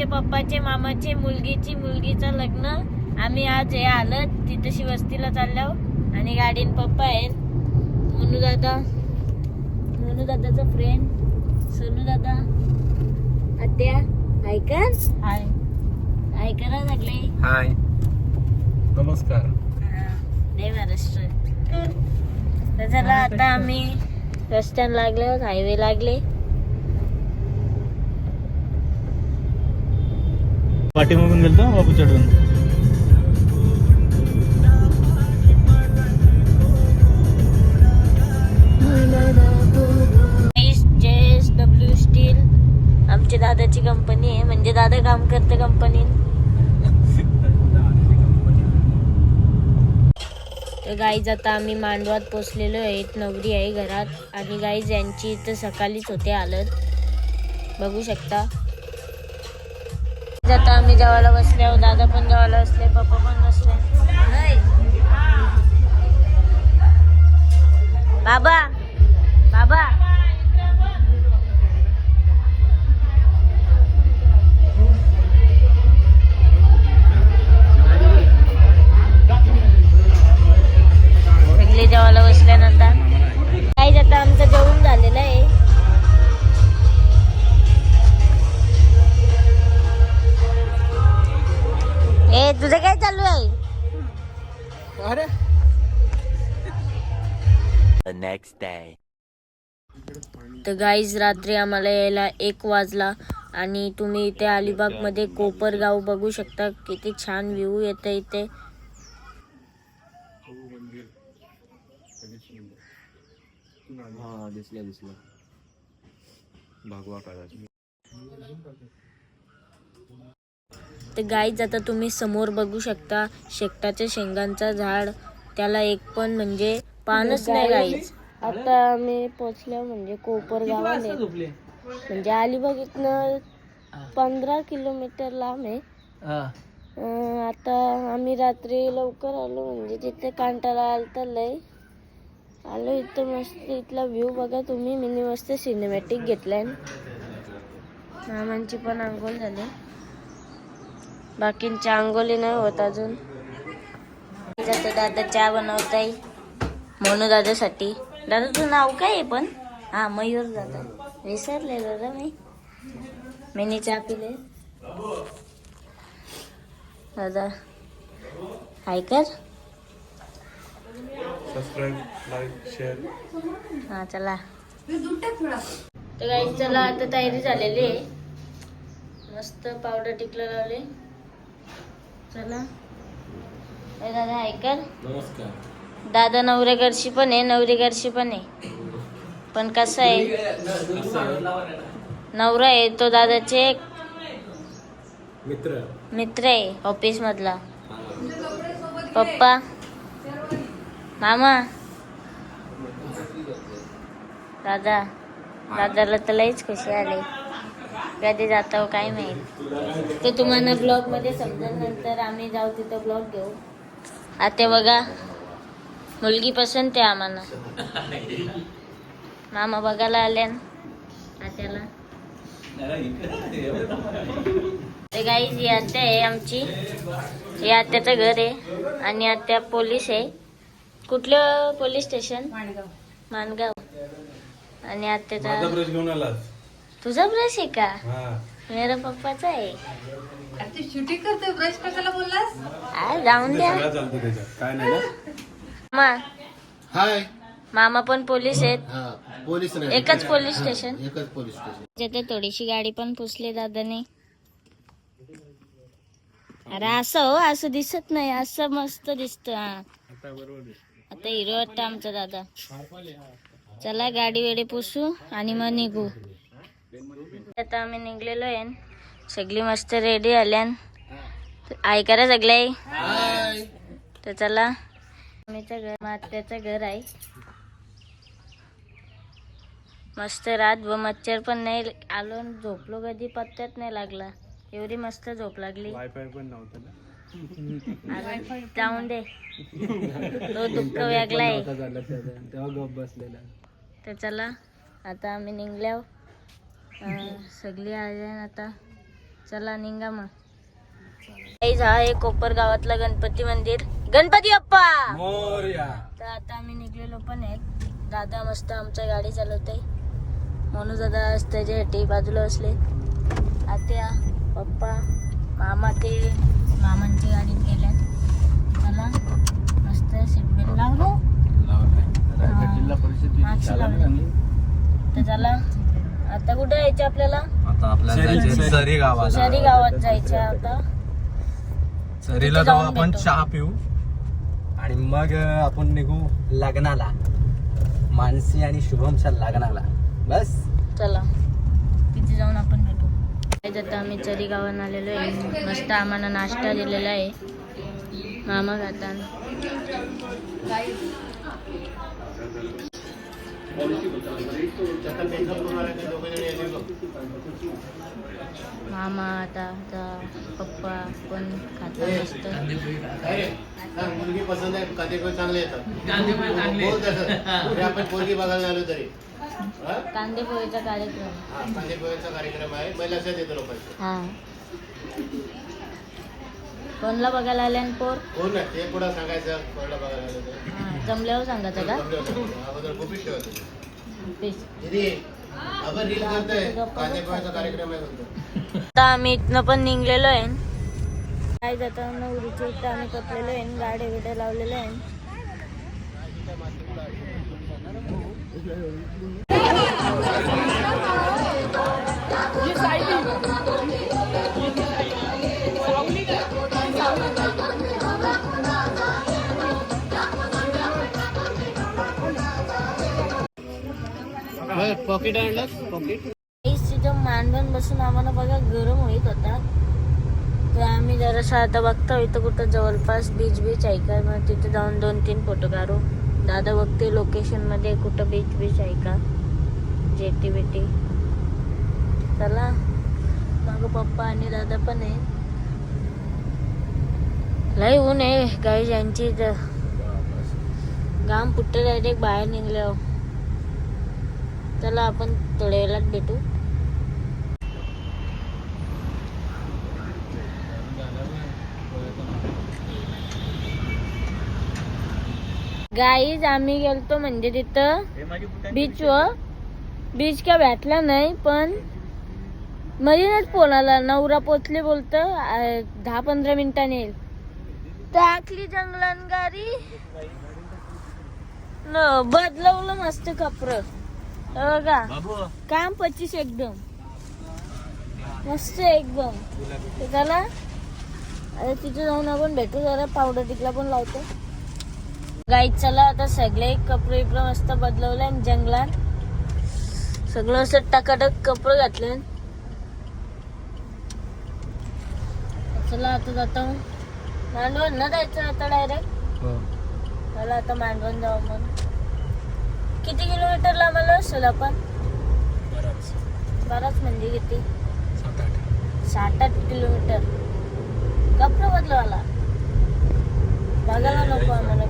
आमचे पप्पाचे मामाचे मुलगीची मुलगीचं लग्न. आम्ही आज हे आलं तिथं शिवस्तीला चाललो. आणि गाडीन पप्पा आहेत. मोनू दादा मोनू दादाचा फ्रेंड सोनू दादा आत्या. ऐका हाय ऐका लागले. हाय नमस्कार. जय महाराष्ट्र तर चला आता आम्ही रस्त्याने लागले हायवे लागले. पाठीमागून गेलतो बापू चढून डब्ल्यू स्टील आमच्या दादाची कंपनी आहे. म्हणजे दादा काम करते कंपनीत तर गाईज आता आम्ही मांडवात पोचलेलो आहेत नवरी आहे घरात. आणि गाईज यांची इथं सकाळीच होते आलत. बघू शकता. आता आम्ही जेवायला बसल्यावर दादा पण जेवायला बसले पप्पा पण बसले. बाबा. Next day. तर गाईज रात्री आम्हाला यायला एक वाजला आणि तुम्ही इथे अलिबागमध्ये कोपरगाव बघू शकता. किती छान व्ह्यू येतं इथे. हा दिसलं दिसलं. भागवा काढायचं तर गाईज आता तुम्ही समोर बघू शकता शेकटाच्या शेंगांचा झाड. त्याला एक पण म्हणजे पानच नाही गाईज आता आम्ही पोचलो म्हणजे कोपरगावाने म्हणजे अलिबाग इथनं पंधरा किलोमीटर लांब आहे. आता आम्ही रात्री लवकर आलो म्हणजे तिथे कांटाळा आलता लय. आलो इथं मस्त इथला व्ह्यू बघा तुम्ही मिनी मस्त सिनेमॅटिक घेतलाय. मामांची पण आंघोळ झाली. बाकींच्या आंघोळी नाही होत अजून. दादा चहा बनवत आहे म्हणू दादासाठी. दादा तुझं नाव काय आहे पण? हा मयूर दादा. विसरले दादा मी. मिनी चहा पिले. दादा हाय कर सबस्क्राईब लाईक शेअर हा चला. तर काही चला आता तयारी झालेली आहे. मस्त पावडर टिकलं लावले. चला. दादा ऐकर नमस्कार. दादा नवरेकडची पण आहे नवरीकडची पण आहे. पण कसं आहे? नवरा आहे तो दादाचे एक मित्र. मित्र आहे ऑफिस मधला पप्पा. मामा. दादा. दादाला तर लईच खुशी आली. कधी जातो काय माहीत. ते तुम्हाला ब्लॉगमध्ये समजेल नंतर आम्ही जाऊ तिथं ब्लॉग घेऊ. आता बघा. मुलगी पसंत आहे आम्हाला. मामा बघायला आले आत्याला. ते गाई ही आत्या आहे आमची. ही आत्याचं घर आहे. आणि आत्या पोलीस आहे. कुठलं पोलीस स्टेशन? माणगाव. आणि आत्याचा माझा ब्रश घेऊन आलास. तुझा ब्रश आहे का? हा. मेरा पप्पाचा आहे. तू शूटिंग करतोय ब्रश कशाला बोललास? जाऊन द्या. काय नाही ना मा हाय. मामा पण पोलीस आहेत. हा पोलीस नाही. एकच पोलीस स्टेशन. एकच पोलीस स्टेशन. तिथे थोडीशी गाडी पण पुसली दादाने. अरे असं हो असं दिसत नाही. असं मस्त दिसत हा. आता हिरो वाटतं आमचा दादा. चला गाडी वेडी पुसू आणि मग निघू. आता आम्ही निघलेलो आहे. सगळी मस्त रेडी आल्यान. ऐकायला सगळे. तर चला. आम्हीचं घर मात्याचं घर आहे. मस्त रात व मच्छर पण नाही आलो झोपलो कधी पत्त्यात नाही लागला. एवढी मस्त झोप लागली. वायफाय पण नव्हतं ना. अरे, जाऊन दे. तो दुःख वेगळा आहे. तेव्हा गप बसलेला. तर चला आता आम्ही निघल्यावर अं, सगळी आल्या आता चला निघा मग. हा आहे कोपर गावातला गणपती मंदिर. गणपती बाप्पा मोरया. तर आता आम्ही निघलेलो पण आहेत दादा मस्त आमच्या गाडी चालवते म्हणून दादा त्याच्यासाठी बाजूला बसले. आत्या पप्पा मामा ते मामांची गाडीत गेल्या चला मस्त सीटबेल्ट लावलो. तर चला आता कुठे यायचं आपल्याला? आता आपल्याला जायचंय सरी गावात जायचं आता. सरीला जाऊ जाऊन आपण. चहा पिऊ. आणि मग आपण निघू लग्नाला. मानसी आणि शुभमच्या लग्नाला. बस. चला. तिथे जाऊन आपण भेटू. काय आता आम्ही चरी गावात आलेलो आहे. मस्त आम्हाला नाश्ता दिलेला आहे. मामा खाताना मामा आता आता पप्पा पण खातात मस्त. मुलगी पसंत आहे कांदे पोहे चांगले येतात. आपण पोरगी बघायला आलो तरी. हा? कांदे पोहेचा कार्यक्रम. हा, कांदे पोहेचा कार्यक्रम आहे. लक्षात येतो लोकांचं. हा. कोणला बघायला आले आणि पोर? कोण नाही ते पुढं सांगायचं कोणाला बघायला आलो हा, जमल्यावर सांगायचं का? जमलं होतं. अगोदर. दीदी रील करतोय. कार्यक्रम आहे म्हणतो. आता आम्ही इथनं पण निघलेलो आहे. काय जाता नवरीच्या इथं आम्ही कपलेलो आहे. गाड्या बिड्या लावलेल्या आहे. पॉकेट आणलं? पॉकेट तिथं मांडवून बसून आम्हाला बघा गरम होईत होता तर आम्ही जरासं आता बघतो इथं कुठं जवळपास बीच बीच आहे का? मग तिथे जाऊन दोन तीन फोटो काढू. दादा बघते लोकेशनमध्ये कुठं बीच बीच आहे का? जेटी बेटी चला. मग पप्पा आणि दादा पण आहे. लय ऊन आहे गाई ज्यांची घाम फुटते डायरेक्ट बाहेर निघल्यावर. चला आपण थोड्या वेळात भेटू. गाईज आम्ही गेलतो म्हणजे तिथं बीच व बीच का भेटला नाही पण मधीनच फोन आला नवरा पोचले बोलत. दहा पंधरा मिनिटांनी येईल. टाकली जंगलान गाडी न बदलवलं मस्त कपर. बघा. काम पच्चीस एकदम. मस्त एकदम. त्याला आता तिथे जाऊन आपण भेटू जरा पावडर टिकला पण लावतो. गाईत चला आता सगळे कपडे बिपडे मस्त बदलवले जंगलात. सगळं असं टकाटक कपडे घातले. चला आता जातो. मांडवण ना जायचं आता डायरेक्ट चला आता मांडवण जाऊ मग. किती किलोमीटर लांब आलो असेल आपण बराच म्हणजे किती? सात आठ किलोमीटर. कपडे आला बघायला नको आम्हाला.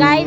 काय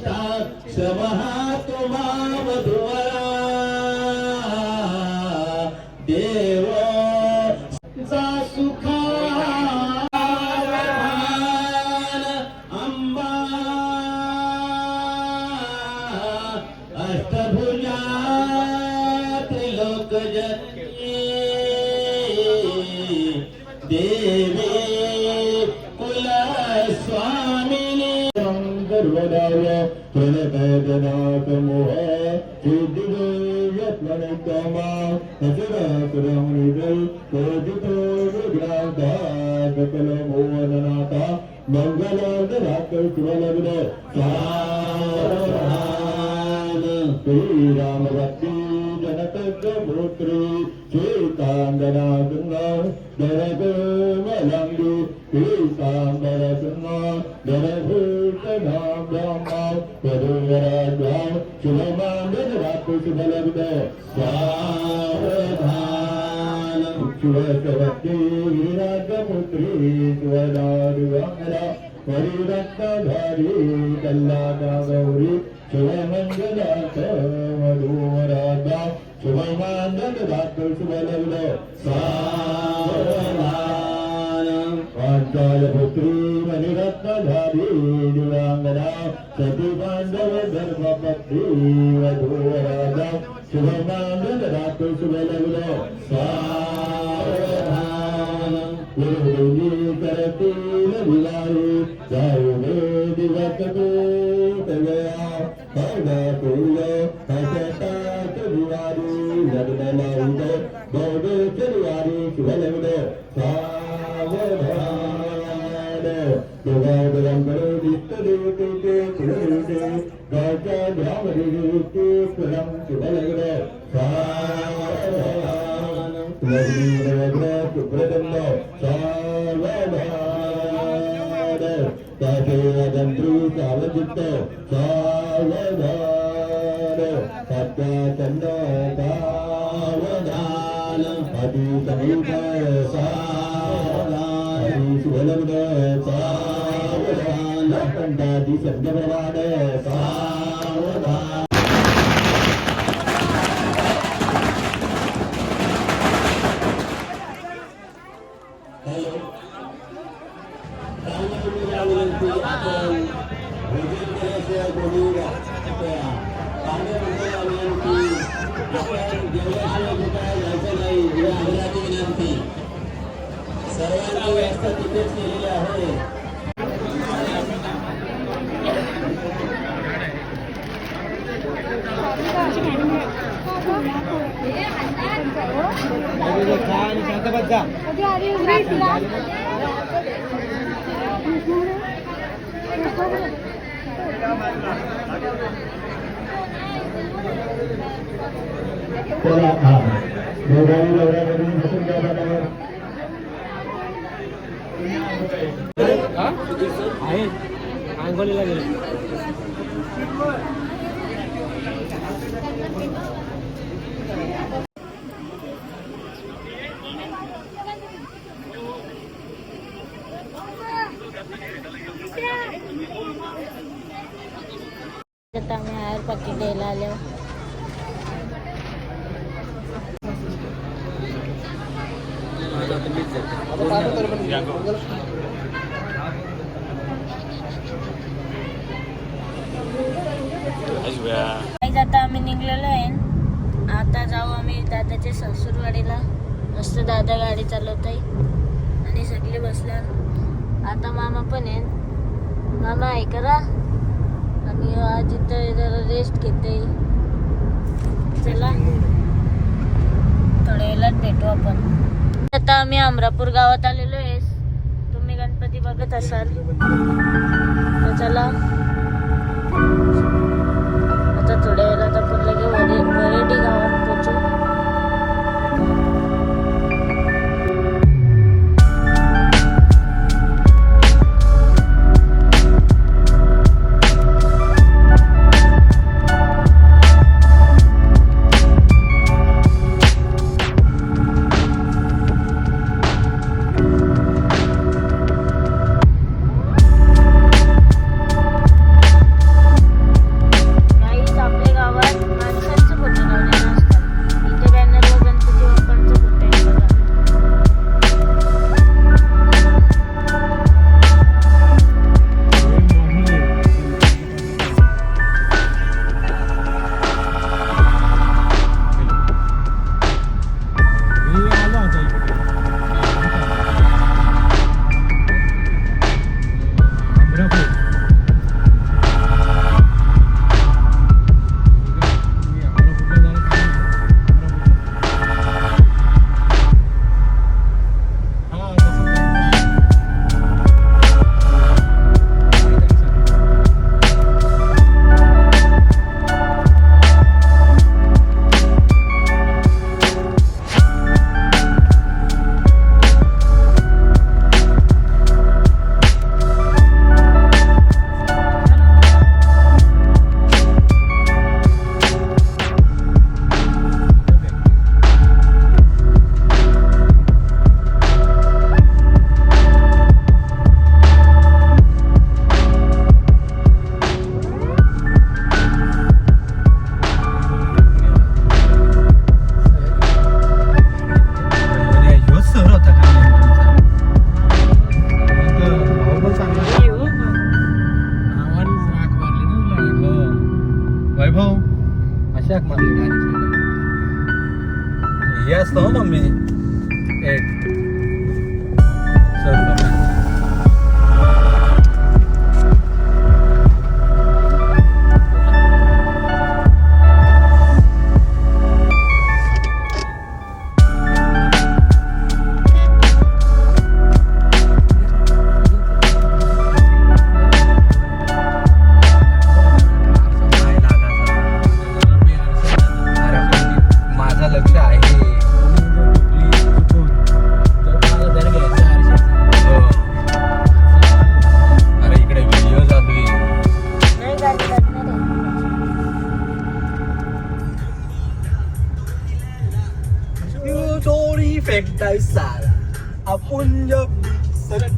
साईष्टा समहात्मा मधुवरा देव श्रीराम भक्ती जनक पुत्री श्रीकांदना गंगा दरग मलंगी श्रीकांदर गंगा दरभूषणा ब्रह्मा वधुवराजा शुभमांगल राख शुभलग्न सावधान शिवसवती विराजपुत्री शिवदारुवामला परिरत्नधारी कल्लादा गौरी शिवमंगलात मधुवराजा शुभमांगल राख शुभलग्न सावधान पांचाल पुत्री मणिरत्नधारी दिवांगना सती पांडव धर्मपत्नी वधूराजा शुभमांगल राख शुभलग्न सावधान गुरुजी करतील विलारी जाऊ दे दिवस ಸಾವಜಿತ್ತ ಸಾವಧಾನ ಸತ್ತ ಚಂದ ಸಾವಧಾನ ಅತಿ ಸಮೀಪ ಸಾವಧಾನ ಸುವಲಂಬ ಸಾವಧಾನ ಕಂಡಾದಿ ಶಬ್ದ ಪ್ರವಾದ ಸಾವ चला हा दोघांनी नवऱ्याकडून बसून घ्या पाठावर. आता आम्ही हायर पाकिट द्यायला आलो. आता आम्ही निघलेलो आहे. आता जाऊ आम्ही दादाच्या सासूरवाडीला मस्त दादा गाडी चालवत आहे. आणि सगळे बसल्या आता मामा पण आहे मामा आहे आज इथं जरा रेस्ट घेते. चला. थोड्या वेळात भेटू आपण. आता आम्ही अमरापूर गावात आलेलो आहे. तुम्ही गणपती बघत असाल. तर चला.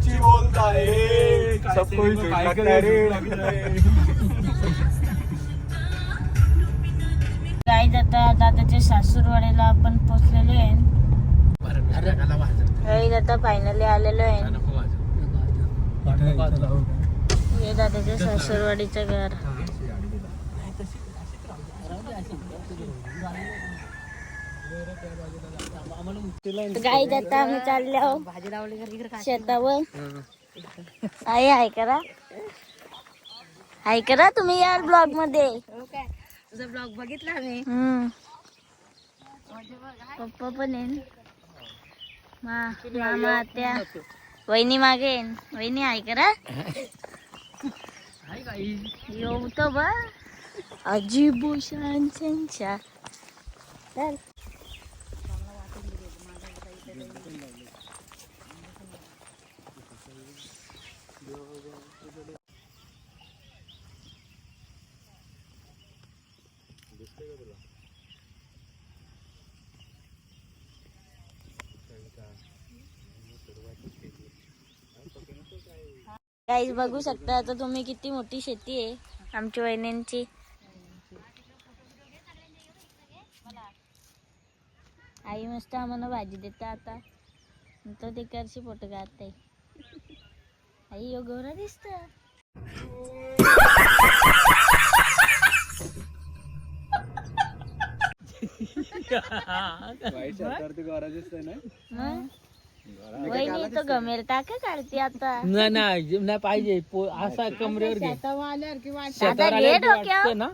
सच्ची बोलताय सब कोई गाईज आता दादाच्या सासूरवाडीला आपण पोचलेलो आहे. आता फायनली आलेलो आहे. हे दादाच्या सासूरवाडीचं घर. गाईज आता आम्ही चाललो शेतावर. आई आहे करा. आहे करा तुम्ही याल ब्लॉगमध्ये. तुझा ब्लॉग बघितला. पप्पा पण आहे मा मामा आत्या. वहिनी मागे. वहिनी आहे करा. येऊ तो बा. संचा चल. गाईज बघू शकता आता तुम्ही किती मोठी शेती आहे. आमच्या वहिन्यांची आई मस्त आम्हाला भाजी देता आता. तो तिकडची फोटो काढताय आई यो गोरा दिसत. वाईट गौरव दिसतोय ना? वहिनी तो गमेल टाका काढते आता? नाही नाही नाही पाहिजे पो- असा कमरेवर घे. आता शेतावर घे आल्यावर डोक्यावर. वाटतं ना.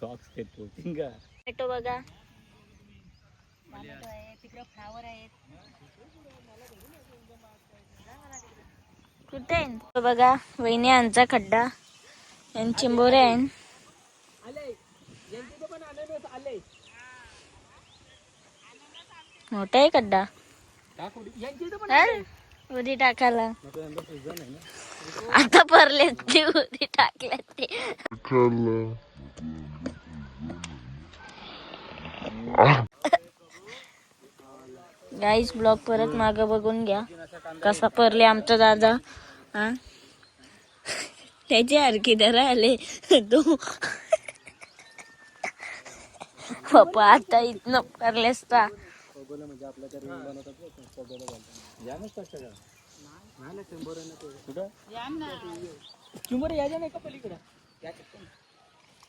सॉक्स घेतो का टोमॅटो बघा. तिकडे फ्लावर आहेत. कुठे आहे? तो बघा वहिनी यांचा खड्डा. आणि चिंबोरे आहे. मोठा आहे खड्डा. उदी टाकायला. आता भरले ते उदी टाकल्या ते. गाईस ब्लॉग परत माग बघून घ्या. कसा परले आमचा दादा हा? त्याचे हरकी आले. तो. पप्पा आता इथनं परलेस ता. चिंबर यायच्या नाही का पलीकडे?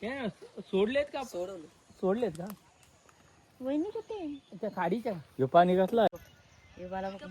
हे सोडलेत का? सोडले सोडलेत का? वहिनी कुठे त्या खाडीच्या. ह्यो पाणी घातला. त्याचा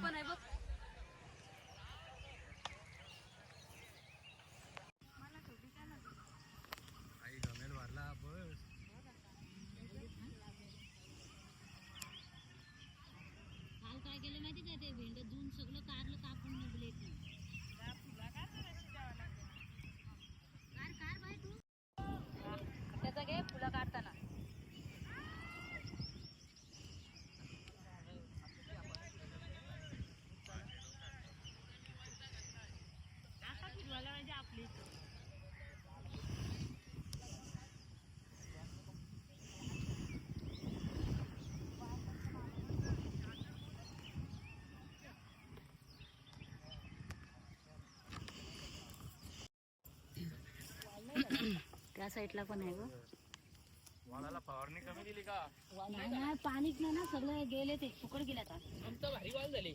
त्या साईडला पण आहे गं. नाही नाही पाणी नाही ना सगळं गेले ते फुकट गेले आता. आमचा भारी वाल झाले.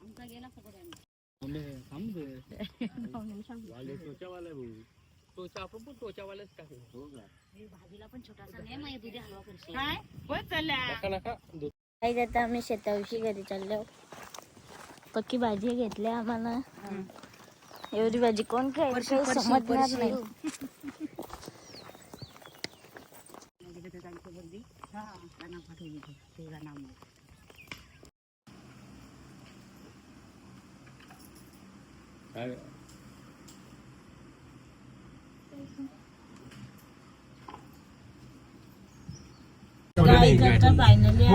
आमचा गेला फुकट आहे टोचावाला भाऊ. टोचा आपण पण टोचावालाच टाकू. भाजीला पण छोटासा दुधी हलवा करशील. काही आम्ही शेताविषयी घरी चाललो. पक्की भाजी घेतली आम्हाला. एवढी भाजी कोण खायची काही समजणार नाही. फायनली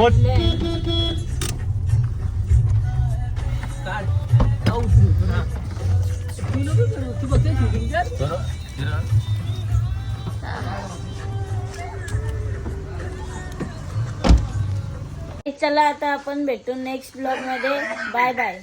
चला आता आपण भेटू नेक्स्ट ब्लॉगमध्ये. Bye bye